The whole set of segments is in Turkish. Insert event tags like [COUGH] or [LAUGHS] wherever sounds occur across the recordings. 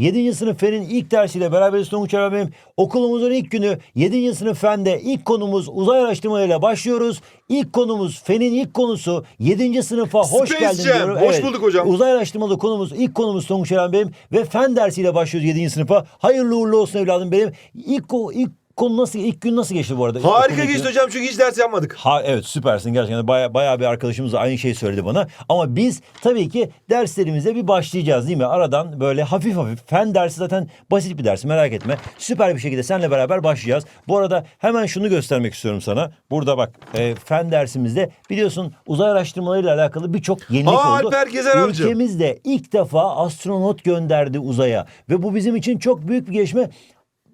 7. sınıf fenin ilk dersiyle beraberiz Tonguç Erhan benim. Okulumuzun ilk günü 7. sınıf fende ilk konumuz uzay araştırmalarıyla başlıyoruz. İlk konumuz fenin ilk konusu 7. sınıfa hoş Space geldin Jam. diyorum. Hoş bulduk hocam. Uzay araştırmalı konumuz ilk konumuz Tonguç Erhan benim ve fen dersiyle başlıyoruz 7. sınıfa. Hayırlı uğurlu olsun evladım benim. İlk, ilk konu nasıl ilk gün nasıl geçti bu arada? Harika Okulun ilk geçti günü. hocam çünkü hiç ders yapmadık. Ha evet süpersin gerçekten baya bayağı bir arkadaşımız da aynı şeyi söyledi bana. Ama biz tabii ki derslerimize bir başlayacağız değil mi? Aradan böyle hafif hafif fen dersi zaten basit bir ders merak etme. Süper bir şekilde seninle beraber başlayacağız. Bu arada hemen şunu göstermek istiyorum sana. Burada bak e, fen dersimizde biliyorsun uzay araştırmalarıyla alakalı birçok yenilik Aa, oldu. Alper Gezer amca. Ülkemizde ilk defa astronot gönderdi uzaya ve bu bizim için çok büyük bir gelişme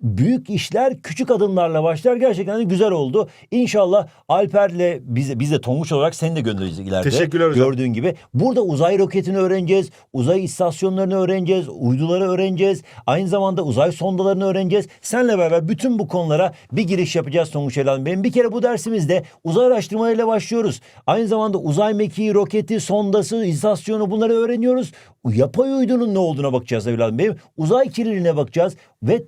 büyük işler küçük adımlarla başlar. Gerçekten de güzel oldu. İnşallah Alper'le biz, biz de Tonguç olarak seni de göndereceğiz ileride. Teşekkürler hocam. Gördüğün gibi. Burada uzay roketini öğreneceğiz. Uzay istasyonlarını öğreneceğiz. Uyduları öğreneceğiz. Aynı zamanda uzay sondalarını öğreneceğiz. Seninle beraber bütün bu konulara bir giriş yapacağız Tonguç Elan. Benim bir kere bu dersimizde uzay araştırmalarıyla başlıyoruz. Aynı zamanda uzay mekiği, roketi, sondası, istasyonu bunları öğreniyoruz. Yapay uydunun ne olduğuna bakacağız evladım benim. Uzay kirliliğine bakacağız ve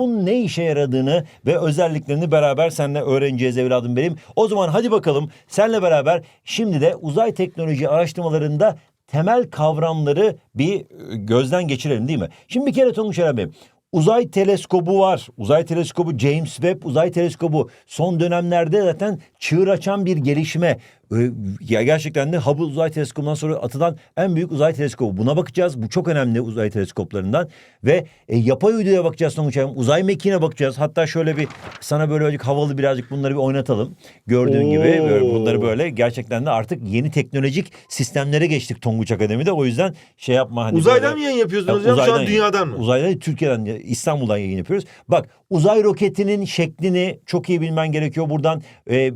teleskopun ne işe yaradığını ve özelliklerini beraber seninle öğreneceğiz evladım benim. O zaman hadi bakalım seninle beraber şimdi de uzay teknoloji araştırmalarında temel kavramları bir e, gözden geçirelim değil mi? Şimdi bir kere Tonguç Eren Bey, Uzay teleskobu var. Uzay teleskobu James Webb uzay teleskobu son dönemlerde zaten çığır açan bir gelişme. Ee, Ya gerçekten de Hubble uzay teleskobundan sonra atılan en büyük uzay teleskobu. Buna bakacağız. Bu çok önemli uzay teleskoplarından. Ve e, yapay uyduya bakacağız sonuç olarak. Uzay mekiğine bakacağız. Hatta şöyle bir sana böyle birazcık havalı birazcık bunları bir oynatalım. Gördüğün Oo. gibi böyle bunları böyle gerçekten de artık yeni teknolojik sistemlere geçtik Tonguç Akademi'de. O yüzden şey yapma. Hani Uzaydan böyle- mı yayın yapıyorsunuz ya hocam? Şu an uzaydan- dünyadan mı? Uzaydan Türkiye'den İstanbul'dan yayın yapıyoruz. Bak uzay roketinin şeklini çok iyi bilmen gerekiyor. Buradan e,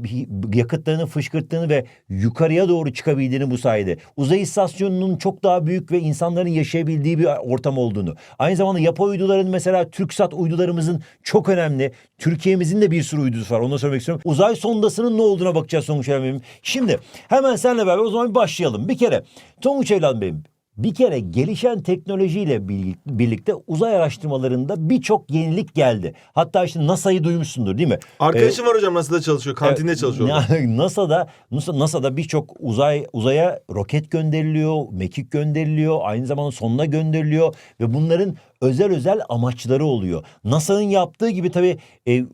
yakıtlarını fışkırttığını ve yukarıya doğru çıkabildiğini bu sayede. Uzay istasyonunun çok daha büyük ve insanların yaşayabildiği bir ortam olduğunu. Aynı zamanda yapay uyduların mesela TürkSat uydularımızın çok önemli. Türkiye'mizin de bir sürü uydusu var. Onu söylemek istiyorum. Uzay sondasının ne olduğuna bakacağız Tonguç benim. Şimdi hemen seninle beraber o zaman bir başlayalım. Bir kere Tonguç Evladım benim. Bir kere gelişen teknolojiyle bir- birlikte uzay araştırmalarında birçok yenilik geldi. Hatta işte NASA'yı duymuşsundur değil mi? Arkadaşım var hocam NASA'da çalışıyor. Kantinde çalışıyor. orada. [LAUGHS] Ya, NASA'da NASA- NASA'da birçok uzay uzaya roket gönderiliyor, mekik gönderiliyor, aynı zamanda sonuna gönderiliyor ve bunların özel özel amaçları oluyor. NASA'nın yaptığı gibi tabii e,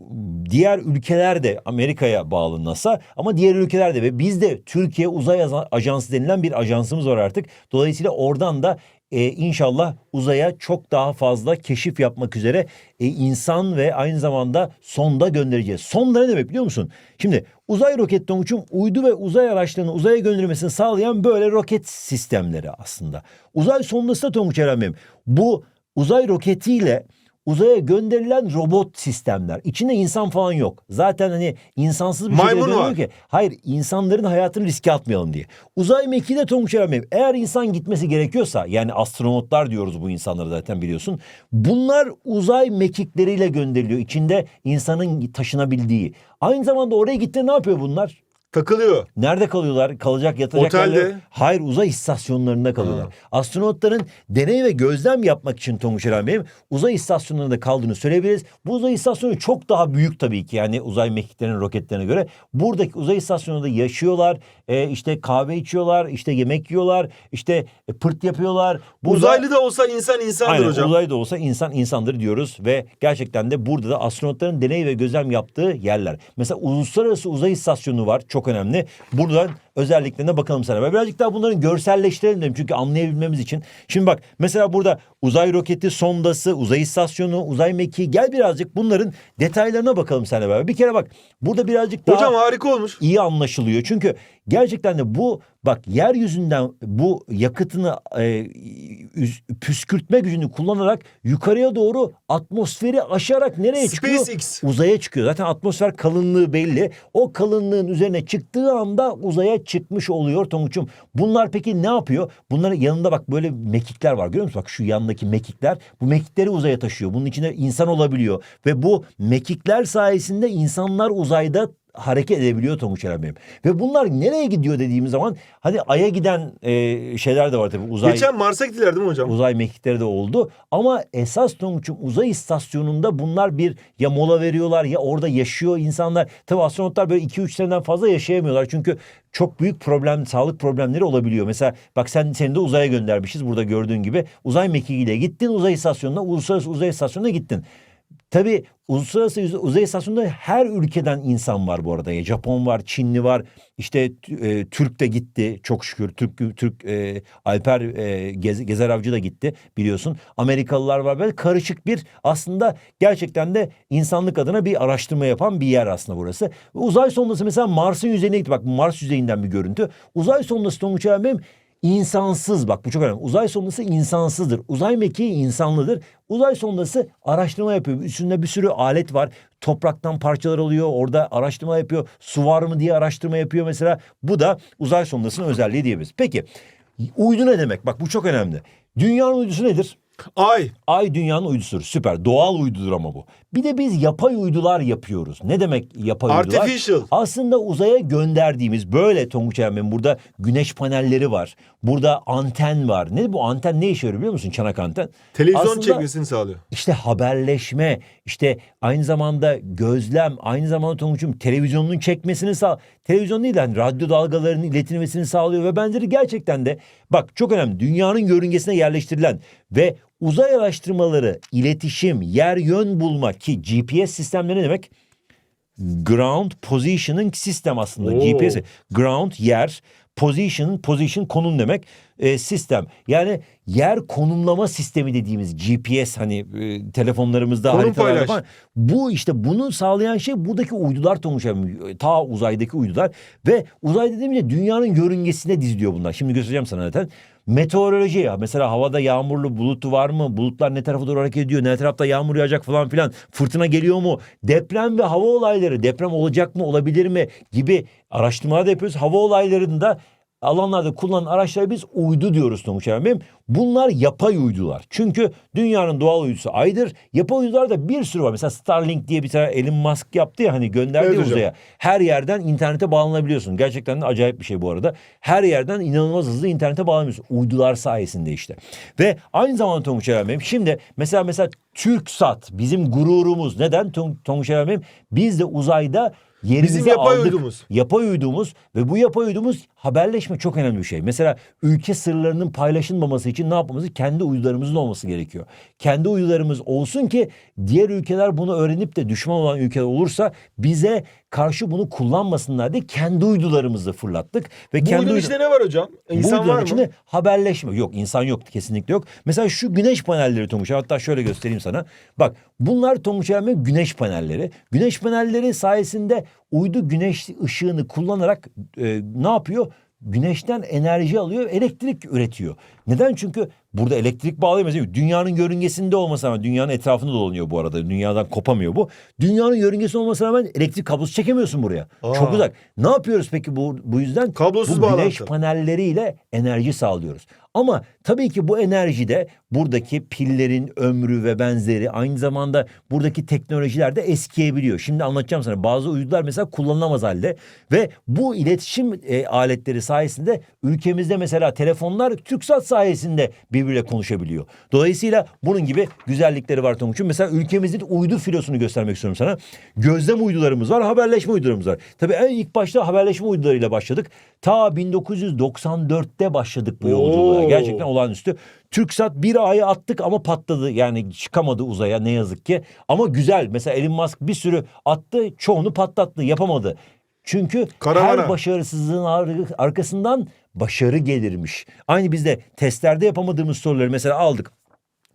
diğer ülkeler de Amerika'ya bağlı NASA ama diğer ülkeler de ve biz de Türkiye Uzay Ajansı denilen bir ajansımız var artık. Dolayısıyla oradan da e, inşallah uzaya çok daha fazla keşif yapmak üzere e, insan ve aynı zamanda sonda göndereceğiz. Sonda ne demek biliyor musun? Şimdi uzay roket Tonguç'un uydu ve uzay araçlarını uzaya göndermesini sağlayan böyle roket sistemleri aslında. Uzay sondası da Tonguç Eren Bey'im. Bu uzay roketiyle uzaya gönderilen robot sistemler. İçinde insan falan yok. Zaten hani insansız bir şekilde Maymun gönderiyor var. ki. Hayır insanların hayatını riske atmayalım diye. Uzay mekiği de Tonguç Eren Bey, Eğer insan gitmesi gerekiyorsa yani astronotlar diyoruz bu insanları zaten biliyorsun. Bunlar uzay mekikleriyle gönderiliyor. İçinde insanın taşınabildiği. Aynı zamanda oraya gitti ne yapıyor bunlar? Takılıyor. Nerede kalıyorlar? Kalacak yatacak Otelde. yerleri- Hayır uzay istasyonlarında kalıyorlar. Astronotların deney ve gözlem yapmak için Tonguç Eren Bey'im uzay istasyonlarında kaldığını söyleyebiliriz. Bu uzay istasyonu çok daha büyük tabii ki yani uzay mekiklerinin roketlerine göre. Buradaki uzay istasyonunda yaşıyorlar. E, işte kahve içiyorlar, işte yemek yiyorlar, işte e, pırt yapıyorlar. Burada- Uzaylı da olsa insan insandır Aynen hocam. uzay da olsa insan insandır diyoruz ve gerçekten de burada da astronotların deney ve gözlem yaptığı yerler. Mesela uluslararası uzay istasyonu var çok önemli. Buradan özelliklerine bakalım sana. Ve birazcık daha bunların görselleştirelim dedim çünkü anlayabilmemiz için. Şimdi bak mesela burada uzay roketi, sondası, uzay istasyonu, uzay mekiği gel birazcık bunların detaylarına bakalım sana beraber. Bir kere bak burada birazcık daha Hocam harika olmuş. iyi anlaşılıyor. Çünkü gerçekten de bu bak yeryüzünden bu yakıtını e, püskürtme gücünü kullanarak yukarıya doğru atmosferi aşarak nereye çıkıyor? SpaceX. Uzaya çıkıyor. Zaten atmosfer kalınlığı belli. O kalınlığın üzerine çıktığı anda uzaya çıkmış oluyor Tonguç'um. Bunlar peki ne yapıyor? Bunların yanında bak böyle mekikler var görüyor musun? Bak şu yanındaki mekikler bu mekikleri uzaya taşıyor. Bunun içinde insan olabiliyor. Ve bu mekikler sayesinde insanlar uzayda hareket edebiliyor Tonguç Eren benim. Ve bunlar nereye gidiyor dediğimiz zaman hani Ay'a giden e, şeyler de var tabii uzay Geçen Mars'a gittiler değil mi hocam? uzay mekikleri de oldu. Ama esas Tonguç'um uzay istasyonunda bunlar bir ya mola veriyorlar ya orada yaşıyor insanlar. Tabii astronotlar böyle 2-3 seneden fazla yaşayamıyorlar. Çünkü çok büyük problem, sağlık problemleri olabiliyor. Mesela bak sen seni de uzaya göndermişiz burada gördüğün gibi. Uzay mekiğiyle gittin uzay istasyonuna, uluslararası uzay istasyonuna gittin. Tabii uluslararası Uz- uzay istasyonunda her ülkeden insan var bu arada. Ya Japon var, Çinli var. İşte e, Türk de gitti çok şükür. Türk Türk e, Alper e, Gez- Gezer Avcı da gitti biliyorsun. Amerikalılar var böyle karışık bir aslında gerçekten de insanlık adına bir araştırma yapan bir yer aslında burası. Uzay sondası mesela Mars'ın yüzeyine gitti. Bak Mars yüzeyinden bir görüntü. Uzay sondası Tonguç benim insansız bak bu çok önemli. Uzay sondası insansızdır. Uzay mekiği insanlıdır. Uzay sondası araştırma yapıyor. Üstünde bir sürü alet var. Topraktan parçalar alıyor. Orada araştırma yapıyor. Su var mı diye araştırma yapıyor mesela. Bu da uzay sondasının özelliği diyebiliriz. Peki uydu ne demek? Bak bu çok önemli. Dünyanın uydusu nedir? Ay. Ay dünyanın uydusudur. Süper. Doğal uydudur ama bu. Bir de biz yapay uydular yapıyoruz. Ne demek yapay uydular? Artificial. Aslında uzaya gönderdiğimiz böyle Tonguç Ermen burada güneş panelleri var. Burada anten var. Ne bu anten ne işe yarıyor biliyor musun? Çanak anten. Televizyon Aslında- çekmesini sağlıyor. İşte haberleşme, işte aynı zamanda gözlem, aynı zamanda Tonguç'um televizyonun çekmesini sağ, televizyon değil de hani radyo dalgalarının iletilmesini sağlıyor ve benzeri gerçekten de bak çok önemli dünyanın yörüngesine yerleştirilen ve uzay araştırmaları, iletişim, yer yön bulma ki GPS sistemleri ne demek? Ground Positioning System aslında. Oo. GPS ground yer, position position konum demek e, sistem. Yani yer konumlama sistemi dediğimiz GPS hani e, telefonlarımızda Konum haritalarda paylaş. Bu işte bunu sağlayan şey buradaki uydular Tonguç abi. Ta uzaydaki uydular ve uzay dediğimde dünyanın yörüngesine diziliyor bunlar. Şimdi göstereceğim sana zaten. Meteoroloji ya mesela havada yağmurlu bulutu var mı? Bulutlar ne tarafa doğru hareket ediyor? Ne tarafta yağmur yağacak falan filan. Fırtına geliyor mu? Deprem ve hava olayları deprem olacak mı olabilir mi gibi araştırmalar da yapıyoruz. Hava olaylarında alanlarda kullanılan araçlara biz uydu diyoruz Tonguç Efendim. Bunlar yapay uydular. Çünkü dünyanın doğal uydusu aydır. Yapay uydular da bir sürü var. Mesela Starlink diye bir tane Elon Musk yaptı ya hani gönderdi Evet ya hocam. uzaya. Her yerden internete bağlanabiliyorsun. Gerçekten de acayip bir şey bu arada. Her yerden inanılmaz hızlı internete bağlanabiliyorsun. Uydular sayesinde işte. Ve aynı zamanda Tonguç Efendim şimdi mesela mesela TürkSat bizim gururumuz. Neden Tong- Tonguç Efendim? Biz de uzayda yerimizi Bizim yapay aldık. uydumuz. Yapay uydumuz ve bu yapay uydumuz haberleşme çok önemli bir şey. Mesela ülke sırlarının paylaşılmaması için ne yapmamız? Kendi uydularımızın olması gerekiyor. Kendi uydularımız olsun ki diğer ülkeler bunu öğrenip de düşman olan ülkeler olursa bize karşı bunu kullanmasınlar diye kendi uydularımızı fırlattık ve Bu kendi uydunun uydu- içinde ne var hocam? İnsan var mı? içinde haberleşme yok insan yok kesinlikle yok. Mesela şu güneş panelleri Tonguç hatta şöyle göstereyim sana. Bak bunlar Ermen güneş panelleri. Güneş panelleri sayesinde uydu güneş ışığını kullanarak e, ne yapıyor? Güneşten enerji alıyor, elektrik üretiyor. Neden? Çünkü burada elektrik mesela. Dünyanın yörüngesinde olmasına rağmen dünyanın etrafında dolanıyor bu arada. Dünyadan kopamıyor bu. Dünyanın yörüngesinde olmasına rağmen elektrik kablosu çekemiyorsun buraya. Aa. Çok uzak. Ne yapıyoruz peki bu bu yüzden? Kablosuz bu güneş bağlantı. panelleriyle enerji sağlıyoruz. Ama tabii ki bu enerji de buradaki pillerin ömrü ve benzeri aynı zamanda buradaki teknolojiler de eskiyebiliyor. Şimdi anlatacağım sana bazı uydular mesela kullanılamaz halde ve bu iletişim e, aletleri sayesinde ülkemizde mesela telefonlar TürkSat sayesinde birbiriyle konuşabiliyor. Dolayısıyla bunun gibi güzellikleri var Tonguç'um. Mesela ülkemizin uydu filosunu göstermek istiyorum sana. Gözlem uydularımız var, haberleşme uydularımız var. Tabii en ilk başta haberleşme uydularıyla başladık. Ta 1994'te başladık bu yolculuğa. Oo. Gerçekten olağanüstü. TürkSat bir aya attık ama patladı. Yani çıkamadı uzaya ne yazık ki. Ama güzel. Mesela Elon Musk bir sürü attı. Çoğunu patlattı. Yapamadı. Çünkü Karavana. her başarısızlığın ar- arkasından başarı gelirmiş. Aynı biz de testlerde yapamadığımız soruları mesela aldık.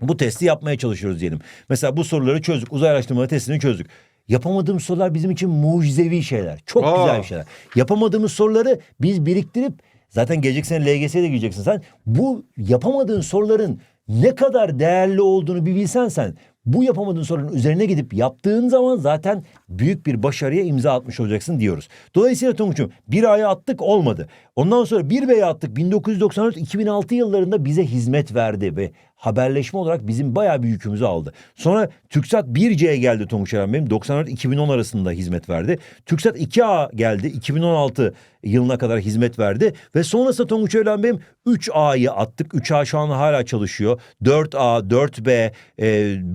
Bu testi yapmaya çalışıyoruz diyelim. Mesela bu soruları çözdük. Uzay araştırmaları testini çözdük. Yapamadığımız sorular bizim için mucizevi şeyler. Çok Aa. güzel şeyler. Yapamadığımız soruları biz biriktirip zaten gelecek sene LGS'ye de gireceksin sen. Bu yapamadığın soruların ne kadar değerli olduğunu bir bilsen sen bu yapamadığın sorunun üzerine gidip yaptığın zaman zaten büyük bir başarıya imza atmış olacaksın diyoruz. Dolayısıyla Tonguç'um bir aya attık olmadı. Ondan sonra bir B'ye attık 1994-2006 yıllarında bize hizmet verdi ve haberleşme olarak bizim bayağı bir yükümüzü aldı. Sonra TürkSat 1C'ye geldi Tonguç Eren benim 94-2010 arasında hizmet verdi. TürkSat 2A geldi 2016 yılına kadar hizmet verdi ve sonrasında Tonguç Öğlen benim 3A'yı attık. 3A şu an hala çalışıyor. 4A, 4B, e,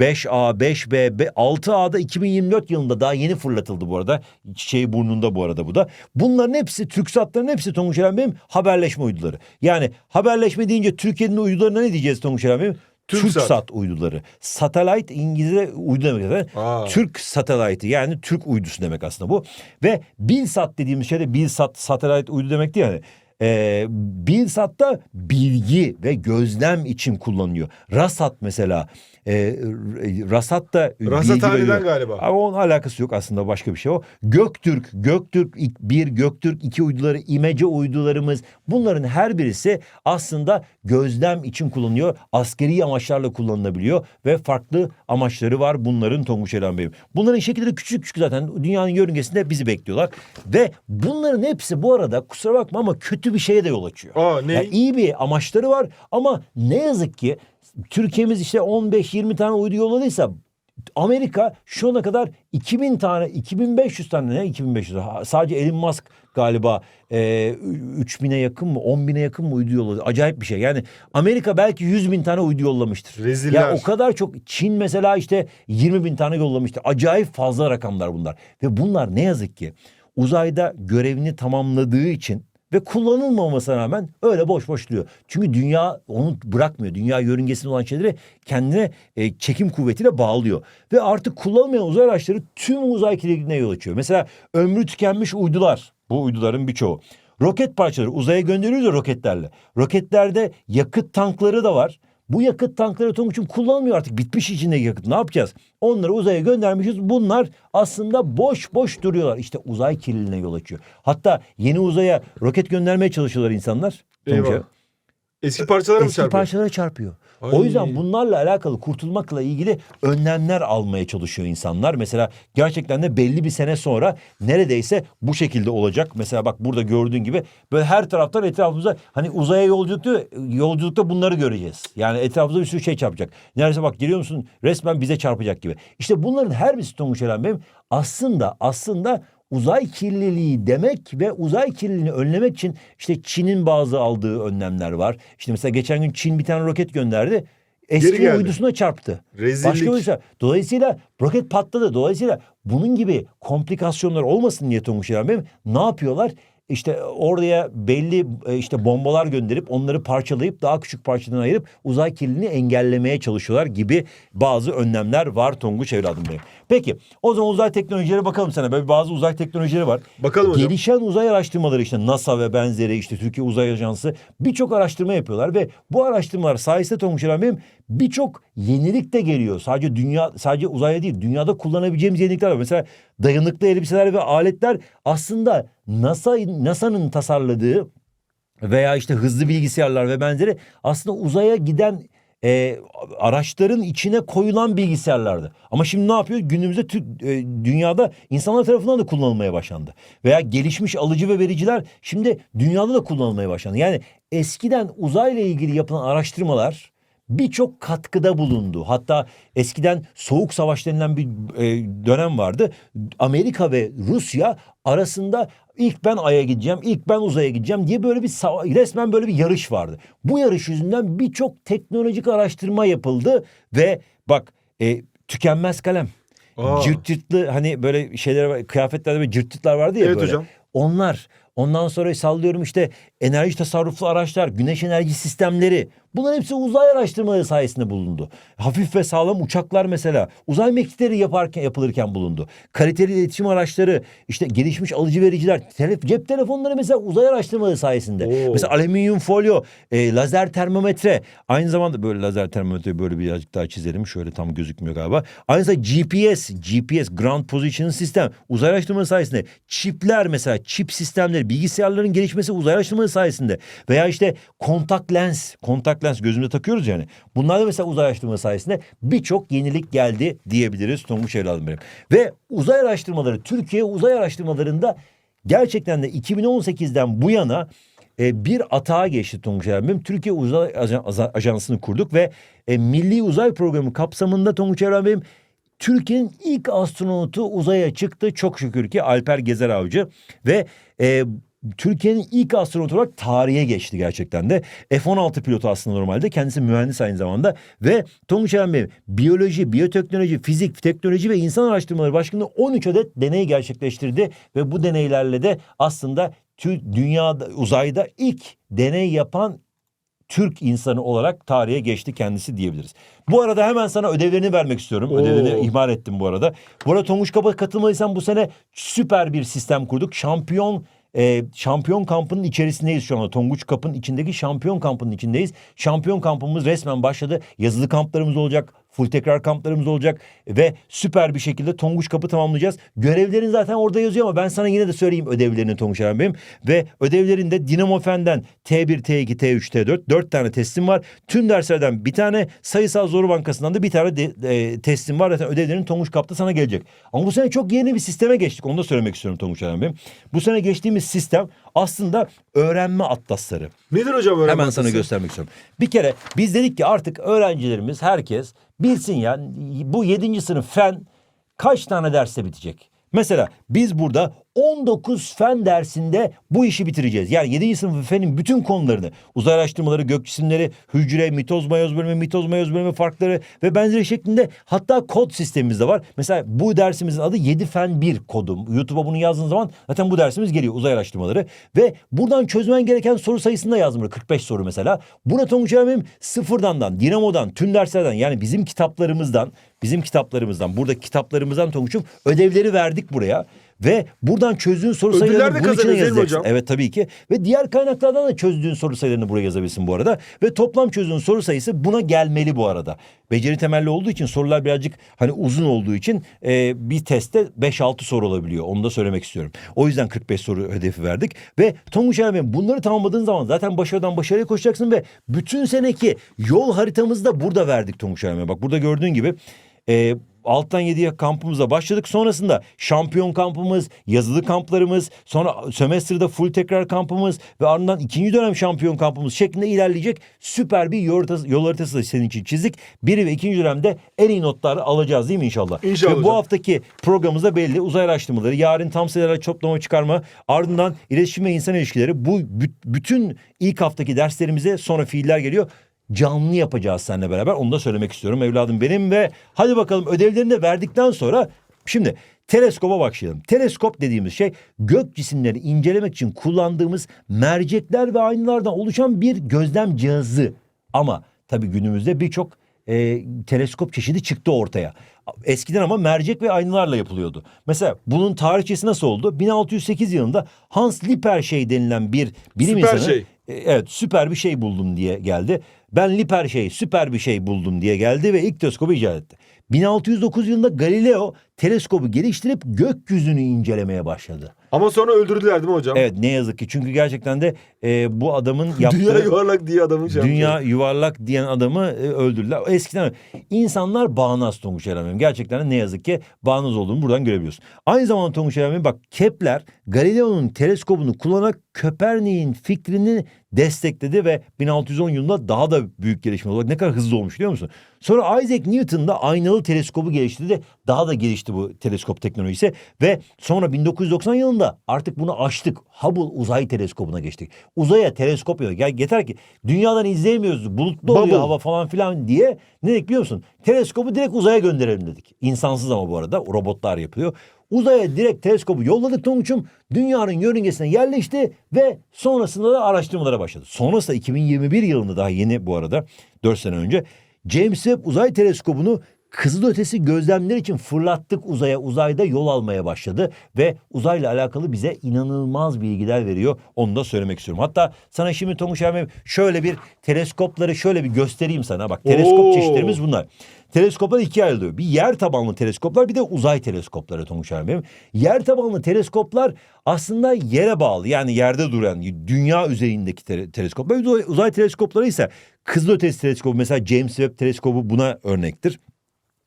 5A, 5B, be- 6A'da 2024 yılında daha yeni fırlatıldı bu arada. Çiçeği burnunda bu arada bu da. Bunların hepsi TürkSat'ların hepsi Tonguç Öğlen benim haberleşme uyduları. Yani haberleşme deyince Türkiye'nin uydularına ne diyeceğiz Tonguç Öğlen benim? TürkSat. TürkSat uyduları. Satellite İngilizce uydu demek zaten. Aa. Türk satellite'ı yani Türk uydusu demek aslında bu. Ve Bilsat dediğimiz şey de Bilsat satellite uydu demek değil yani. Ee, Bilsat da bilgi ve gözlem için kullanılıyor. Rasat mesela. E, Rasat da Rasathaneden galiba. Ama onun alakası yok aslında başka bir şey o. Göktürk, Göktürk ilk bir, Göktürk iki uyduları, İmece uydularımız bunların her birisi aslında gözlem için kullanılıyor. Askeri amaçlarla kullanılabiliyor ve farklı amaçları var bunların Tonguç Eren Bey'im. Bunların şekilleri küçük küçük zaten dünyanın yörüngesinde bizi bekliyorlar. Ve bunların hepsi bu arada kusura bakma ama kötü bir şeye de yol açıyor. Aa ne? Yani iyi bir amaçları var ama ne yazık ki Türkiye'miz işte 15-20 tane uydu yolladıysa Amerika şu ana kadar 2000 tane 2500 tane ne 2500 Ha, sadece Elon Musk galiba e, 3000'e yakın mı 10.000'e yakın mı uydu yolladı? Acayip bir şey. Yani Amerika belki 100 bin tane uydu yollamıştır. Reziller. Ya o kadar çok Çin mesela işte 20 bin tane yollamıştır. Acayip fazla rakamlar bunlar. Ve bunlar ne yazık ki uzayda görevini tamamladığı için ve kullanılmamasına rağmen öyle boş boş duruyor. Çünkü dünya onu bırakmıyor. Dünya yörüngesinde olan şeyleri kendine e, çekim kuvvetiyle bağlıyor. Ve artık kullanılmayan uzay araçları tüm uzay kirliliğine yol açıyor. Mesela ömrü tükenmiş uydular. Bu uyduların birçoğu. Roket parçaları uzaya gönderiyoruz ya roketlerle. Roketlerde yakıt tankları da var. Bu yakıt tankları Tonguç'un kullanılmıyor artık. Bitmiş içindeki yakıt. Ne yapacağız? Onları uzaya göndermişiz. Bunlar aslında boş boş duruyorlar. İşte uzay kirliliğine yol açıyor. Hatta yeni uzaya roket göndermeye çalışıyorlar insanlar. Tonguç'a. Eyvah. Eski parçalara mı Eski çarpıyor? parçalara çarpıyor. Ay. O yüzden bunlarla alakalı kurtulmakla ilgili önlemler almaya çalışıyor insanlar. Mesela gerçekten de belli bir sene sonra neredeyse bu şekilde olacak. Mesela bak burada gördüğün gibi böyle her taraftan etrafımıza hani uzaya yolculukta yolculukta bunları göreceğiz. Yani etrafımıza bir sürü şey çarpacak. Neredeyse bak geliyor musun resmen bize çarpacak gibi. İşte bunların her birisi Tonguç Eren benim aslında aslında uzay kirliliği demek ve uzay kirliliğini önlemek için işte Çin'in bazı aldığı önlemler var. İşte mesela geçen gün Çin bir tane roket gönderdi. Eski uydusuna çarptı. Rezillik. Başka uydusa. Dolayısıyla roket patladı. Dolayısıyla bunun gibi komplikasyonlar olmasın diye Tonguç Bey ne yapıyorlar? İşte oraya belli e, işte bombalar gönderip onları parçalayıp daha küçük parçadan ayırıp uzay kirliliğini engellemeye çalışıyorlar gibi bazı önlemler var Tonguç evladım benim. Peki o zaman uzay teknolojileri bakalım sana. Böyle bazı uzay teknolojileri var. Bakalım hocam. Gelişen uzay araştırmaları işte NASA ve benzeri işte Türkiye Uzay Ajansı birçok araştırma yapıyorlar ve bu araştırmalar sayesinde Tonguç benim birçok yenilik de geliyor. Sadece dünya sadece uzaya değil dünyada kullanabileceğimiz yenilikler var. Mesela dayanıklı elbiseler ve aletler aslında NASA NASA'nın tasarladığı veya işte hızlı bilgisayarlar ve benzeri aslında uzaya giden e, araçların içine koyulan bilgisayarlardı. Ama şimdi ne yapıyor? Günümüzde tü- e, dünyada insanlar tarafından da kullanılmaya başlandı. Veya gelişmiş alıcı ve vericiler şimdi dünyada da kullanılmaya başlandı. Yani eskiden uzayla ilgili yapılan araştırmalar birçok katkıda bulundu. Hatta eskiden soğuk savaş denilen bir e, dönem vardı. Amerika ve Rusya arasında ilk ben Ay'a gideceğim, ilk ben uzaya gideceğim diye böyle bir resmen böyle bir yarış vardı. Bu yarış yüzünden birçok teknolojik araştırma yapıldı ve bak e, tükenmez kalem. Aa. Cırt cırtlı hani böyle şeyler kıyafetlerde böyle cırt cırtlar vardı ya Evet böyle. hocam. Onlar ondan sonra sallıyorum işte enerji tasarruflu araçlar, güneş enerji sistemleri. Bunların hepsi uzay araştırmaları sayesinde bulundu. Hafif ve sağlam uçaklar mesela uzay mekikleri yaparken yapılırken bulundu. Kaliteli iletişim araçları, işte gelişmiş alıcı vericiler, tele- cep telefonları mesela uzay araştırmaları sayesinde. Oo. Mesela alüminyum folyo, e, lazer termometre. Aynı zamanda böyle lazer termometre böyle birazcık daha çizelim. Şöyle tam gözükmüyor galiba. Aynı zamanda GPS, GPS Ground Position System uzay araştırmaları sayesinde. Çipler mesela çip sistemleri, bilgisayarların gelişmesi uzay araştırmaları sayesinde. Veya işte kontak lens, kontak lens gözümüze takıyoruz yani. Bunlar da mesela uzay araştırmaları sayesinde birçok yenilik geldi diyebiliriz Tonguç evladım benim. Ve uzay araştırmaları, Türkiye uzay araştırmalarında gerçekten de 2018'den bu yana e, bir atağa geçti Tonguç Evren. Türkiye Uzay Ajansı'nı kurduk ve e, Milli Uzay Programı kapsamında Tonguç Evren Bey'im Türkiye'nin ilk astronotu uzaya çıktı. Çok şükür ki Alper Gezer Avcı ve e, Türkiye'nin ilk astronotu olarak tarihe geçti gerçekten de. F-16 pilotu aslında normalde. Kendisi mühendis aynı zamanda. Ve Tonguç Bey biyoloji, biyoteknoloji, fizik, teknoloji ve insan araştırmaları başkanlığı 13 adet deney gerçekleştirdi. Ve bu deneylerle de aslında dünyada, uzayda ilk deney yapan Türk insanı olarak tarihe geçti kendisi diyebiliriz. Bu arada hemen sana ödevlerini vermek istiyorum. Oo. Ödevlerini ihmal ettim bu arada. Bu arada Tonguç Kap'a katılmadıysan bu sene süper bir sistem kurduk. Şampiyon e, şampiyon kampının içerisindeyiz şu anda. Tonguç Kap'ın içindeki şampiyon kampının içindeyiz. Şampiyon kampımız resmen başladı. Yazılı kamplarımız olacak. Full tekrar kamplarımız olacak ve süper bir şekilde Tonguç Kap'ı tamamlayacağız. Görevlerin zaten orada yazıyor ama ben sana yine de söyleyeyim ödevlerini Tonguç Eren Bey'im. Ve ödevlerinde Dinamo Fen'den T1, T2, T3, T4 dört tane teslim var. Tüm derslerden bir tane sayısal soru bankasından da bir tane de, e, teslim var. Zaten ödevlerin Tonguç Kap'ta sana gelecek. Ama bu sene çok yeni bir sisteme geçtik. Onu da söylemek istiyorum Tonguç Eren Bey'im. Bu sene geçtiğimiz sistem aslında öğrenme atlasları. Nedir hocam öğrenme Hemen sana atlası? göstermek istiyorum. Bir kere biz dedik ki artık öğrencilerimiz herkes bilsin ya bu 7. sınıf fen kaç tane derste bitecek? Mesela biz burada 19 fen dersinde bu işi bitireceğiz. Yani 7. sınıf fenin bütün konularını uzay araştırmaları, gök cisimleri, hücre, mitoz, mayoz bölümü, mitoz, mayoz bölümü farkları ve benzeri şeklinde hatta kod sistemimiz de var. Mesela bu dersimizin adı 7 fen 1 kodu. YouTube'a bunu yazdığın zaman zaten bu dersimiz geliyor uzay araştırmaları ve buradan çözmen gereken soru sayısını da yazdım. burada, 45 soru mesela. Buna Tonguç Ermem sıfırdandan, dinamodan, tüm derslerden yani bizim kitaplarımızdan, bizim kitaplarımızdan, burada kitaplarımızdan Tonguç'um ödevleri verdik buraya. Ve buradan çözdüğün soru Ödüller sayılarını bunun içine yazacaksın. hocam? Evet tabii ki. Ve diğer kaynaklardan da çözdüğün soru sayılarını buraya yazabilirsin bu arada. Ve toplam çözdüğün soru sayısı buna gelmeli bu arada. Beceri temelli olduğu için sorular birazcık hani uzun olduğu için e, bir testte 5-6 soru olabiliyor. Onu da söylemek istiyorum. O yüzden 45 soru hedefi verdik. Ve Tonguç Ermen bunları tamamladığın zaman zaten başarıdan başarıya koşacaksın ve bütün seneki yol haritamızı da burada verdik Tonguç Ermen. Bak burada gördüğün gibi e, alttan 7'ye kampımıza başladık. Sonrasında şampiyon kampımız, yazılı kamplarımız, sonra sömestrde full tekrar kampımız ve ardından ikinci dönem şampiyon kampımız şeklinde ilerleyecek süper bir yol haritası, yol haritası da senin için çizdik. Biri ve ikinci dönemde en iyi notları alacağız değil mi inşallah? İnşallah Ve bu haftaki programımızda belli uzay araştırmaları, yarın tam sayılarla toplama çıkarma, ardından iletişim ve insan ilişkileri bu bü- bütün ilk haftaki derslerimize sonra fiiller geliyor canlı yapacağız seninle beraber. Onu da söylemek istiyorum evladım benim ve hadi bakalım ödevlerini de verdikten sonra şimdi teleskoba başlayalım. Teleskop dediğimiz şey gök cisimleri incelemek için kullandığımız mercekler ve aynalardan oluşan bir gözlem cihazı. Ama tabii günümüzde birçok e, teleskop çeşidi çıktı ortaya. Eskiden ama mercek ve aynalarla yapılıyordu. Mesela bunun tarihçesi nasıl oldu? 1608 yılında Hans Lippershey denilen bir bilim Süper insanı şey. e, Evet süper bir şey buldum diye geldi. Ben liper şey süper bir şey buldum diye geldi ve ilk teleskobu icat etti. 1609 yılında Galileo teleskobu geliştirip gökyüzünü incelemeye başladı. Ama sonra öldürdüler değil mi hocam? Evet ne yazık ki çünkü gerçekten de e, bu adamın [LAUGHS] yaptığı... Dünya yuvarlak diye adamın şey. Dünya yuvarlak diyen adamı e, öldürdüler. Eskiden insanlar bağnaz Tonguç Eren'in. Gerçekten de ne yazık ki bağnaz olduğunu buradan görebiliyorsun. Aynı zamanda Tonguç Eren'in bak Kepler Galileo'nun teleskobunu kullanarak Köpernik'in fikrini destekledi ve 1610 yılında daha da büyük gelişme olarak ne kadar hızlı olmuş biliyor musun? Sonra Isaac Newton da aynalı teleskobu geliştirdi. Daha da gelişti bu teleskop teknolojisi ve sonra 1990 yılında artık bunu aştık. Hubble uzay teleskobuna geçtik. Uzaya teleskop yok. Yani yeter ki dünyadan izleyemiyoruz. Bulutlu oluyor Bubble. hava falan filan diye. Ne dedik biliyor musun? Teleskobu direkt uzaya gönderelim dedik. İnsansız ama bu arada robotlar yapıyor. Uzaya direkt teleskobu yolladık Tonguç'um. Dünyanın yörüngesine yerleşti ve sonrasında da araştırmalara başladı. Sonrasında 2021 yılında daha yeni bu arada 4 sene önce James Webb Uzay Teleskobu'nu kızılötesi gözlemler için fırlattık uzaya. Uzayda yol almaya başladı ve uzayla alakalı bize inanılmaz bilgiler veriyor. Onu da söylemek istiyorum. Hatta sana şimdi Tonguç Ermem şöyle bir teleskopları şöyle bir göstereyim sana. Bak teleskop Oo. çeşitlerimiz bunlar. Teleskoplar ikiye ayrılıyor. Bir yer tabanlı teleskoplar bir de uzay teleskopları Tonguç Ermem. Yer tabanlı teleskoplar aslında yere bağlı yani yerde duran dünya üzerindeki te- teleskoplar. Uzay teleskopları ise kızılötesi teleskobu mesela James Webb teleskobu buna örnektir.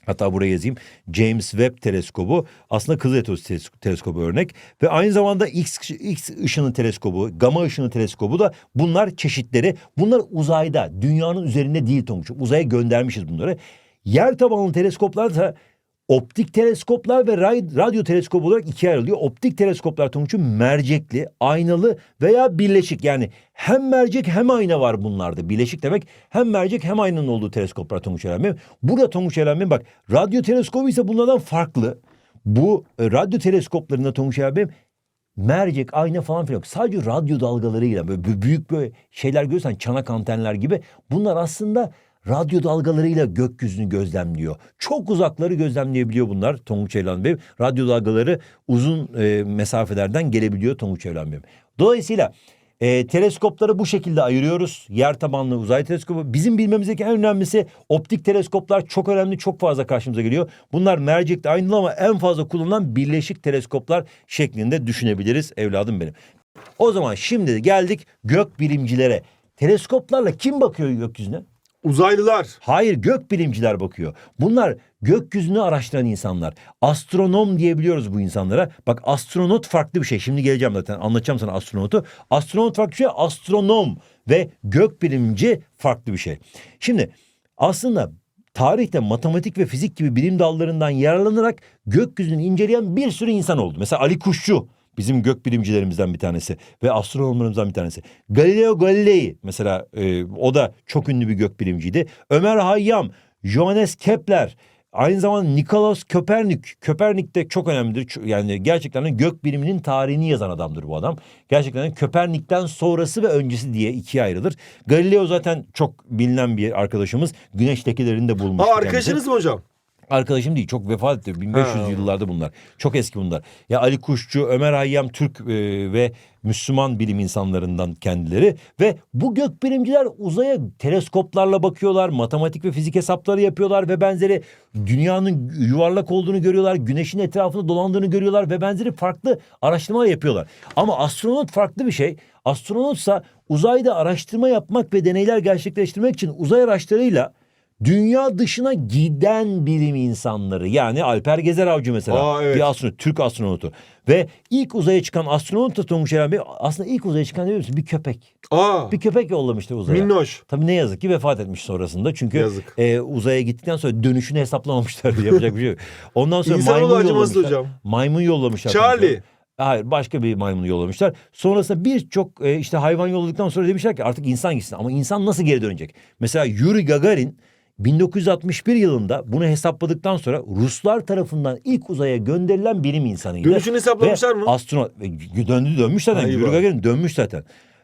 Hatta buraya yazayım. James Webb teleskobu aslında Kızılötesi teles- teleskobu örnek ve aynı zamanda X, X ışını teleskobu, gamma ışını teleskobu da bunlar çeşitleri. Bunlar uzayda, dünyanın üzerinde değil Tonguç'um. Uzaya göndermişiz bunları. Yer tabanlı teleskoplar da optik teleskoplar ve radyo teleskobu olarak ikiye ayrılıyor. Optik teleskoplar Tonguç'um mercekli, aynalı veya birleşik. Yani hem mercek hem ayna var bunlarda. Birleşik demek hem mercek hem aynanın olduğu teleskoplar Tonguç Erenbey. Burada Tonguç Erenbey bak radyo teleskobu ise bunlardan farklı. Bu e, radyo teleskoplarında Tonguç Erenbey mercek, ayna falan filan yok. Sadece radyo dalgalarıyla böyle bü- büyük böyle şeyler görürsen çanak antenler gibi bunlar aslında radyo dalgalarıyla gökyüzünü gözlemliyor. Çok uzakları gözlemleyebiliyor bunlar Tonguç Evlan Bey. Radyo dalgaları uzun e, mesafelerden gelebiliyor Tonguç Evlan Bey. Dolayısıyla e, teleskopları bu şekilde ayırıyoruz. Yer tabanlı uzay teleskobu. Bizim bilmemizdeki en önemlisi optik teleskoplar çok önemli, çok fazla karşımıza geliyor. Bunlar mercekli aynılı ama en fazla kullanılan birleşik teleskoplar şeklinde düşünebiliriz evladım benim. O zaman şimdi geldik gök bilimcilere. Teleskoplarla kim bakıyor gökyüzüne? Uzaylılar. Hayır gök bilimciler bakıyor. Bunlar gökyüzünü araştıran insanlar. Astronom diyebiliyoruz bu insanlara. Bak astronot farklı bir şey. Şimdi geleceğim zaten anlatacağım sana astronotu. Astronot farklı bir şey. Astronom ve gök bilimci farklı bir şey. Şimdi aslında tarihte matematik ve fizik gibi bilim dallarından yararlanarak gökyüzünü inceleyen bir sürü insan oldu. Mesela Ali Kuşçu bizim gök bilimcilerimizden bir tanesi ve astronomlarımızdan bir tanesi. Galileo Galilei mesela e, o da çok ünlü bir gök bilimciydi. Ömer Hayyam, Johannes Kepler, aynı zamanda Nikolaus Kopernik. Kopernik de çok önemlidir. Yani gerçekten gök biliminin tarihini yazan adamdır bu adam. Gerçekten Kopernik'ten sonrası ve öncesi diye ikiye ayrılır. Galileo zaten çok bilinen bir arkadaşımız. Güneş lekelerini de bulmuş. Ha arkadaşınız mı hocam? Arkadaşım değil çok vefat etti 1500 Ha. yıllarda bunlar. Çok eski bunlar. Ya Ali Kuşçu, Ömer Hayyam Türk e, ve Müslüman bilim insanlarından kendileri ve bu gök bilimciler uzaya teleskoplarla bakıyorlar, matematik ve fizik hesapları yapıyorlar ve benzeri dünyanın yuvarlak olduğunu görüyorlar, güneşin etrafında dolandığını görüyorlar ve benzeri farklı araştırmalar yapıyorlar. Ama astronot farklı bir şey. Astronotsa uzayda araştırma yapmak ve deneyler gerçekleştirmek için uzay araçlarıyla dünya dışına giden bilim insanları yani Alper Gezer Avcı mesela Aa, evet. bir astronot, Türk astronotu ve ilk uzaya çıkan astronot da Tonguç Eren Bey aslında ilk uzaya çıkan ne musun? Bir köpek. Aa. Bir köpek yollamıştı uzaya. Minnoş. Tabii ne yazık ki vefat etmiş sonrasında. Çünkü Yazık. e, uzaya gittikten sonra dönüşünü hesaplamamışlardı. [LAUGHS] Yapacak bir şey yok. Ondan sonra İnsanoğlu maymun yollamışlar. hocam. Maymun yollamışlar. Charlie. Hayır başka bir maymunu yollamışlar. Sonrasında birçok e, işte hayvan yolladıktan sonra demişler ki artık insan gitsin. Ama insan nasıl geri dönecek? Mesela Yuri Gagarin 1961 yılında bunu hesapladıktan sonra Ruslar tarafından ilk uzaya gönderilen bilim insanıydı. Dönüşünü hesaplamışlar mı? Astronot ve döndü dönmüş zaten. Yuri. Gagarin dönmüş zaten.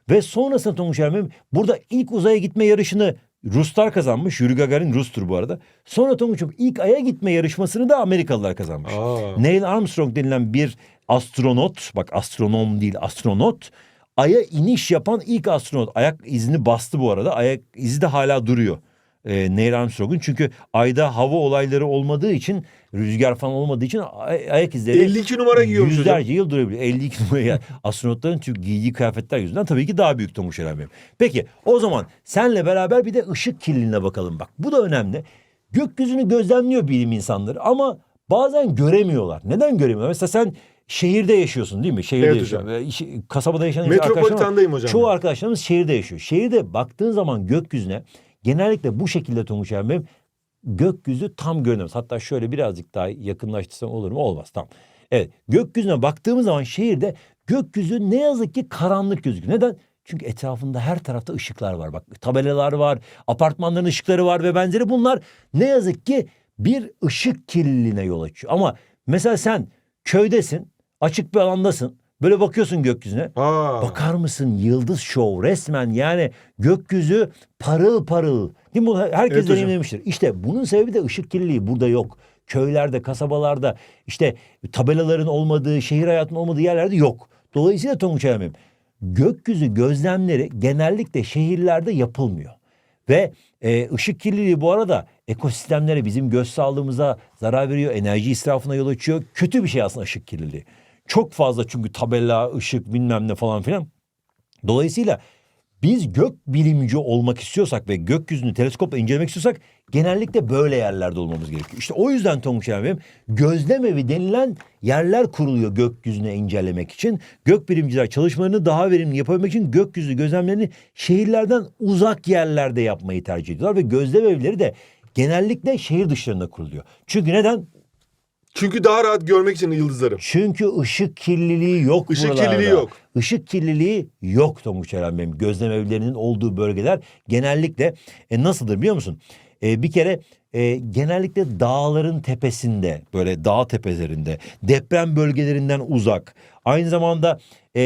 Ve sonrasında Tonguç Ermem burada ilk uzaya gitme yarışını Ruslar kazanmış. Yuri Gagarin Rus'tur bu arada. Sonra Tonguç'um ilk aya gitme yarışmasını da Amerikalılar kazanmış. Aa. Neil Armstrong denilen bir astronot, bak astronom değil astronot, Ay'a iniş yapan ilk astronot. Ayak izini bastı bu arada. Ayak izi de hala duruyor. Ee, Neil Armstrong'un çünkü ayda hava olayları olmadığı için rüzgar falan olmadığı için ay- ayak izleri 52 numara giyiyormuş hocam. yüzlerce yıl durabiliyor. 52 numara yani [LAUGHS] astronotların çünkü giydiği kıyafetler yüzünden tabii ki daha büyük Tonguç Eren Bey. Peki o zaman senle beraber bir de ışık kirliliğine bakalım bak. Bu da önemli. Gökyüzünü gözlemliyor bilim insanları ama bazen göremiyorlar. Neden göremiyorlar? Mesela sen şehirde yaşıyorsun değil mi? Şehirde Evet yaşıyorsun. kasabada yaşayan. Metropolitandayım hocam. Çoğu arkadaşlarımız şehirde yaşıyor. Şehirde baktığın zaman gökyüzüne genellikle bu şekilde Tonguç Bey gökyüzü tam görünemez. Hatta şöyle birazcık daha yakınlaştırsam olur mu? Olmaz. Tamam. Evet. Gökyüzüne baktığımız zaman şehirde gökyüzü ne yazık ki karanlık gözüküyor. Neden? Çünkü etrafında her tarafta ışıklar var. Bak tabelalar var, apartmanların ışıkları var ve benzeri bunlar ne yazık ki bir ışık kirliliğine yol açıyor. Ama mesela sen köydesin, açık bir alandasın. Böyle bakıyorsun gökyüzüne. Aa. Bakar mısın yıldız şov resmen yani gökyüzü parıl parıl. Değil mi? Herkes Evet hocam. deneyimlemiştir. İşte bunun sebebi de ışık kirliliği burada yok. Köylerde, kasabalarda işte tabelaların olmadığı, şehir hayatının olmadığı yerlerde yok. Dolayısıyla Tonguç Emim gökyüzü gözlemleri genellikle şehirlerde yapılmıyor. Ve e, ışık kirliliği bu arada ekosistemlere bizim göz sağlığımıza zarar veriyor. Enerji israfına yol açıyor. Kötü bir şey aslında ışık kirliliği. Çok fazla çünkü tabela, ışık bilmem ne falan filan. Dolayısıyla biz gök bilimci olmak istiyorsak ve gökyüzünü teleskopla incelemek istiyorsak genellikle böyle yerlerde olmamız gerekiyor. İşte o yüzden Tonguç benim gözlem evi denilen yerler kuruluyor gökyüzünü engellemek için. Gökbilimciler çalışmalarını daha verimli yapabilmek için gökyüzü gözlemlerini şehirlerden uzak yerlerde yapmayı tercih ediyorlar. Ve gözlem evleri de genellikle şehir dışlarında kuruluyor. Çünkü neden? Çünkü daha rahat görmek için yıldızları. Çünkü ışık kirliliği yok Işık buralarda. kirliliği yok. Işık kirliliği yok Tonguç Eren benim. Gözlem evlerinin olduğu bölgeler genellikle e, nasıldır biliyor musun? E, bir kere e, genellikle dağların tepesinde böyle dağ tepelerinde deprem bölgelerinden uzak aynı zamanda e,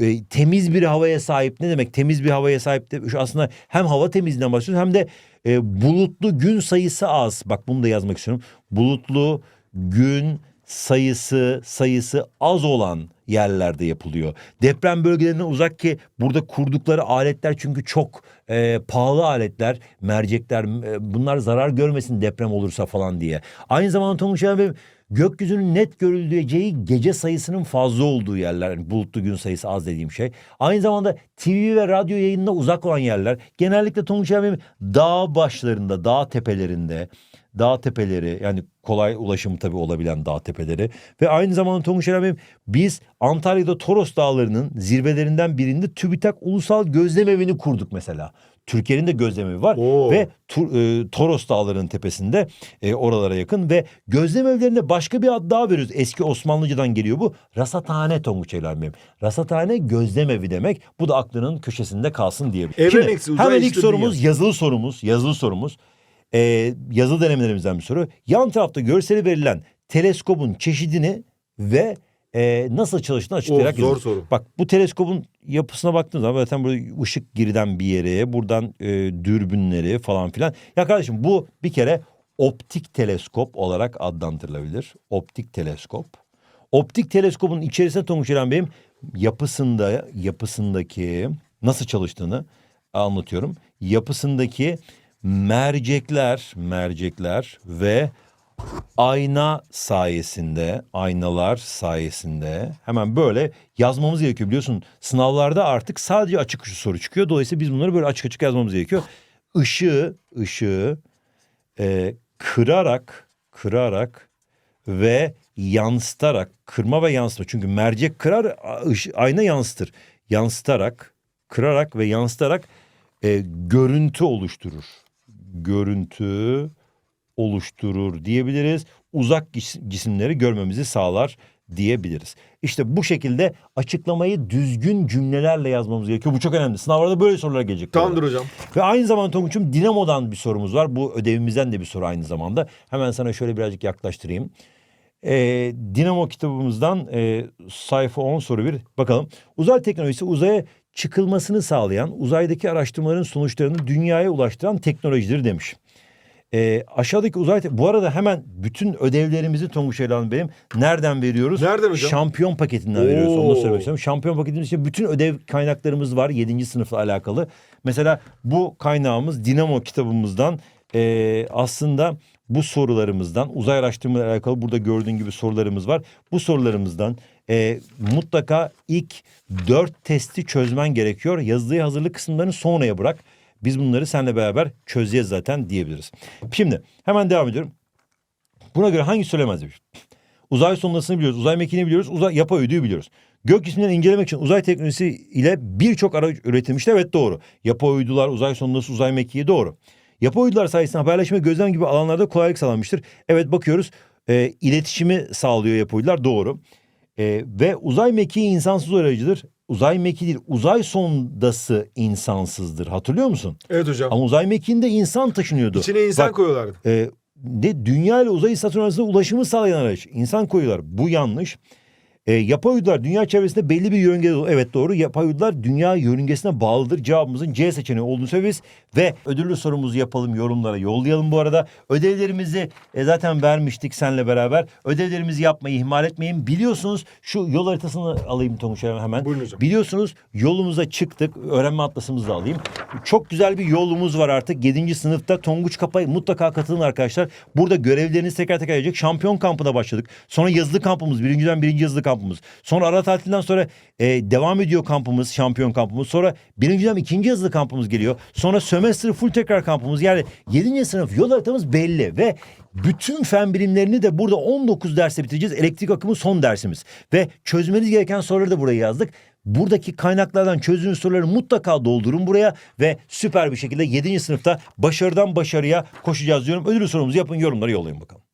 e, temiz bir havaya sahip ne demek temiz bir havaya sahip de şu aslında hem hava temizliğinden bahsediyoruz hem de e, bulutlu gün sayısı az bak bunu da yazmak istiyorum bulutlu gün sayısı sayısı az olan yerlerde yapılıyor. Deprem bölgelerine uzak ki burada kurdukları aletler çünkü çok e, pahalı aletler, mercekler e, bunlar zarar görmesin deprem olursa falan diye. Aynı zamanda Tonguç abi gökyüzünün net görüleceği gece sayısının fazla olduğu yerler. Yani bulutlu gün sayısı az dediğim şey. Aynı zamanda TV ve radyo yayınına uzak olan yerler. Genellikle Tonguç abi dağ başlarında, dağ tepelerinde, dağ tepeleri yani kolay ulaşımı tabii olabilen dağ tepeleri ve aynı zamanda Tonguç Bey'im, biz Antalya'da Toros Dağları'nın zirvelerinden birinde TÜBİTAK Ulusal Gözlem Evi'ni kurduk mesela. Türkiye'nin de gözlem evi var Oo. ve Tur- e, Toros Dağları'nın tepesinde e, oralara yakın ve gözlem evlerine başka bir ad daha veriyoruz. Eski Osmanlıcadan geliyor bu. Rasathane Tonguç Bey'im. Rasathane gözlem evi demek. Bu da aklının köşesinde kalsın diye. Evren Şimdi hemen ilk sorumuz yazılı sorumuz. Yazılı sorumuz. Ee, yazılı denemelerimizden bir soru. Yan tarafta görseli verilen teleskopun çeşidini ve e, nasıl çalıştığını açıklayarak Oh, zor yazın. soru. Bak bu teleskopun yapısına baktığınız zaman zaten burada ışık giriden bir yere, buradan e, dürbünleri falan filan. Ya kardeşim bu bir kere optik teleskop olarak adlandırılabilir. Optik teleskop. Optik teleskopun içerisine Tonguç İlhan Bey'im yapısında, yapısındaki nasıl çalıştığını anlatıyorum. Yapısındaki mercekler, mercekler ve ayna sayesinde, aynalar sayesinde hemen böyle yazmamız gerekiyor. Biliyorsun sınavlarda artık sadece açık uçlu soru çıkıyor. Dolayısıyla biz bunları böyle açık açık yazmamız gerekiyor. Işığı, ışığı e, kırarak, kırarak ve yansıtarak, kırma ve yansıtma. Çünkü mercek kırar, ayna yansıtır. Yansıtarak, kırarak ve yansıtarak e, görüntü oluşturur. Görüntü oluşturur diyebiliriz. Uzak cis- cisimleri görmemizi sağlar diyebiliriz. İşte bu şekilde açıklamayı düzgün cümlelerle yazmamız gerekiyor. Bu çok önemli. Sınavlarda böyle sorular gelecek. Tamamdır hocam. Ve aynı zamanda Tonguç'um Dinamo'dan bir sorumuz var. Bu ödevimizden de bir soru aynı zamanda. Hemen sana şöyle birazcık yaklaştırayım. Ee, Dinamo kitabımızdan e, sayfa 10 soru bir. Bakalım. Uzay teknolojisi uzaya çıkılmasını sağlayan, uzaydaki araştırmaların sonuçlarını dünyaya ulaştıran teknolojidir demiş. Ee, aşağıdaki uzay... Bu arada hemen bütün ödevlerimizi Tonguç Elan benim nereden veriyoruz? Nereden hocam? Şampiyon paketinden veriyoruz. Onu da Oo. söylemek istiyorum. Şampiyon paketimiz için bütün ödev kaynaklarımız var. 7. sınıfla alakalı. Mesela bu kaynağımız Dinamo kitabımızdan ee, aslında bu sorularımızdan uzay araştırmalarıyla alakalı burada gördüğün gibi sorularımız var. Bu sorularımızdan ee, mutlaka ilk dört testi çözmen gerekiyor. Yazılıya hazırlık kısımlarını sonraya bırak. Biz bunları seninle beraber çözeceğiz zaten diyebiliriz. Şimdi hemen devam ediyorum. Buna göre hangi söylemez demiş. Uzay sondasını biliyoruz, uzay mekiğini biliyoruz, uzay yapay uyduyu biliyoruz. Gök cisimlerini incelemek için uzay teknolojisi ile birçok araç üretilmişti. Evet doğru. Yapay uydular, uzay sondası, uzay mekiği doğru. Yapay uydular sayesinde haberleşme, gözlem gibi alanlarda kolaylık sağlanmıştır. Evet bakıyoruz. E, iletişimi sağlıyor yapay uydular doğru. E, ve uzay mekiği insansız aracıdır. Uzay mekiği değil, uzay sondası insansızdır. Hatırlıyor musun? Evet hocam. Ama uzay mekiğinde insan taşınıyordu. İçine insan Bak, koyuyorlardı. e, de dünya ile uzay istasyonu arasında ulaşımı sağlayan araç. İnsan koyuyorlar. Bu yanlış. E, yapay uydular dünya çevresinde belli bir yörüngede. Evet doğru. Yapay uydular dünya yörüngesine bağlıdır. Cevabımızın C seçeneği olduğunu söyleriz. Ve ödüllü sorumuzu yapalım yorumlara yollayalım bu arada. Ödevlerimizi e, zaten vermiştik seninle beraber. Ödevlerimizi yapmayı ihmal etmeyin. Biliyorsunuz şu yol haritasını alayım Tonguç hemen. Buyurun hocam. Biliyorsunuz yolumuza çıktık. Öğrenme atlasımızı da alayım. Çok güzel bir yolumuz var artık. 7. sınıfta Tonguç Kapay mutlaka katılın arkadaşlar. Burada görevleriniz teker teker gelecek. Şampiyon kampına başladık. Sonra yazılı kampımız. Birinciden birinci yazılı kampı kampımız. Sonra ara tatilden sonra e, devam ediyor kampımız, şampiyon kampımız. Sonra birinci dönem ikinci yazılı kampımız geliyor. Sonra sömestr full tekrar kampımız. Yani 7. sınıf yol haritamız belli ve bütün fen bilimlerini de burada 19 derse bitireceğiz. Elektrik akımı son dersimiz. Ve çözmeniz gereken soruları da buraya yazdık. Buradaki kaynaklardan çözdüğünüz soruları mutlaka doldurun buraya ve süper bir şekilde 7. sınıfta başarıdan başarıya koşacağız diyorum. Ödül sorumuzu yapın yorumlara yollayın bakalım.